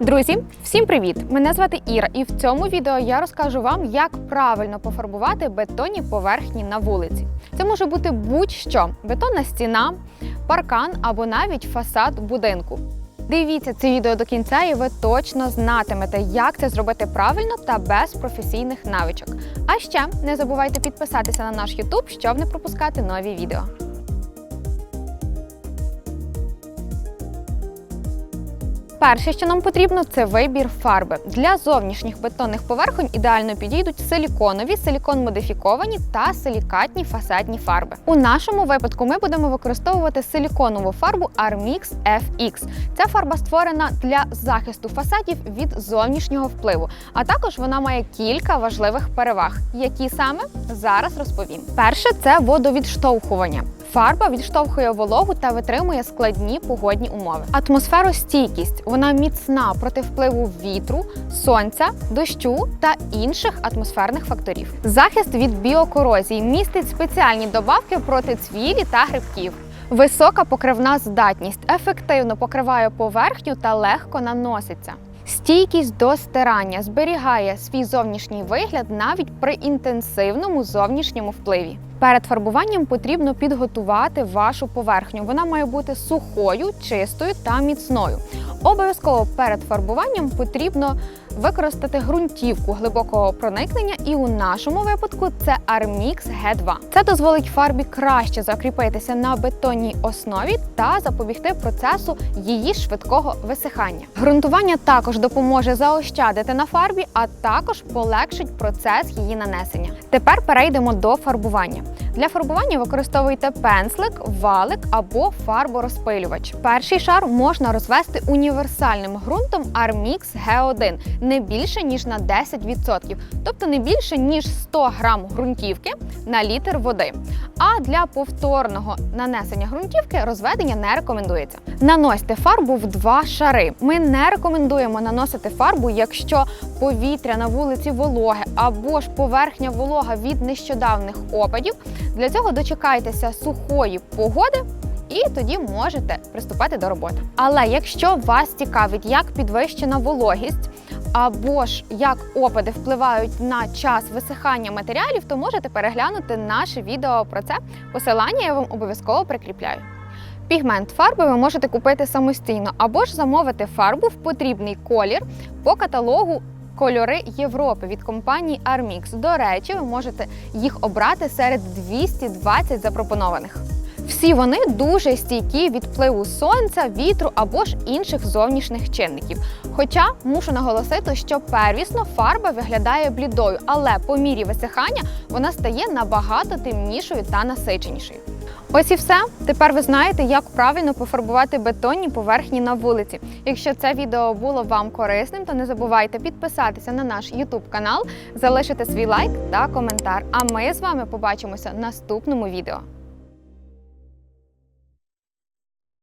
Друзі, всім привіт! Мене звати Іра, і в цьому відео я розкажу вам, як правильно пофарбувати бетонні поверхні на вулиці. Це може бути будь-що: бетонна стіна, паркан або навіть фасад будинку. Дивіться це відео до кінця, і ви точно знатимете, як це зробити правильно та без професійних навичок. А ще не забувайте підписатися на наш YouTube, щоб не пропускати нові відео. Перше, що нам потрібно, це вибір фарби. Для зовнішніх бетонних поверхонь ідеально підійдуть силіконові, силікон-модифіковані та силікатні фасадні фарби. У нашому випадку ми будемо використовувати силіконову фарбу Armix FX. Ця фарба створена для захисту фасадів від зовнішнього впливу, а також вона має кілька важливих переваг, які саме зараз розповім. Перше це водовідштовхування. Фарба відштовхує вологу та витримує складні погодні умови. Атмосферостійкість вона міцна проти впливу вітру, сонця, дощу та інших атмосферних факторів. Захист від біокорозії містить спеціальні добавки проти цвілі та грибків. Висока покривна здатність ефективно покриває поверхню та легко наноситься. Стійкість до стирання зберігає свій зовнішній вигляд навіть при інтенсивному зовнішньому впливі. Перед фарбуванням потрібно підготувати вашу поверхню. Вона має бути сухою, чистою та міцною. Обов'язково перед фарбуванням потрібно використати ґрунтівку глибокого проникнення, і у нашому випадку це Armix G2. Це дозволить фарбі краще закріпитися на бетонній основі та запобігти процесу її швидкого висихання. Ґрунтування також допоможе заощадити на фарбі, а також полегшить процес її нанесення. Тепер перейдемо до фарбування. Для фарбування використовуйте пенслик, валик або фарборозпилювач. Перший шар можна розвести універсальним ґрунтом Armix G1 не більше ніж на 10%, тобто не більше ніж 100 грам ґрунтівки на літр води. А для повторного нанесення ґрунтівки розведення не рекомендується. Наносьте фарбу в два шари. Ми не рекомендуємо наносити фарбу, якщо повітря на вулиці вологе або ж поверхня волога від нещодавних опадів. Для цього дочекайтеся сухої погоди. І тоді можете приступати до роботи. Але якщо вас цікавить, як підвищена вологість, або ж як опади впливають на час висихання матеріалів, то можете переглянути наше відео про це. Посилання я вам обов'язково прикріпляю. Пігмент фарби ви можете купити самостійно або ж замовити фарбу в потрібний колір по каталогу. Кольори Європи від компанії Armix. До речі, ви можете їх обрати серед 220 запропонованих. Всі вони дуже стійкі від впливу сонця, вітру або ж інших зовнішніх чинників. Хоча мушу наголосити, що первісно фарба виглядає блідою, але по мірі висихання вона стає набагато темнішою та насиченішою. Ось і все. Тепер ви знаєте, як правильно пофарбувати бетонні поверхні на вулиці. Якщо це відео було вам корисним, то не забувайте підписатися на наш YouTube канал, залишити свій лайк та коментар. А ми з вами побачимося в наступному відео.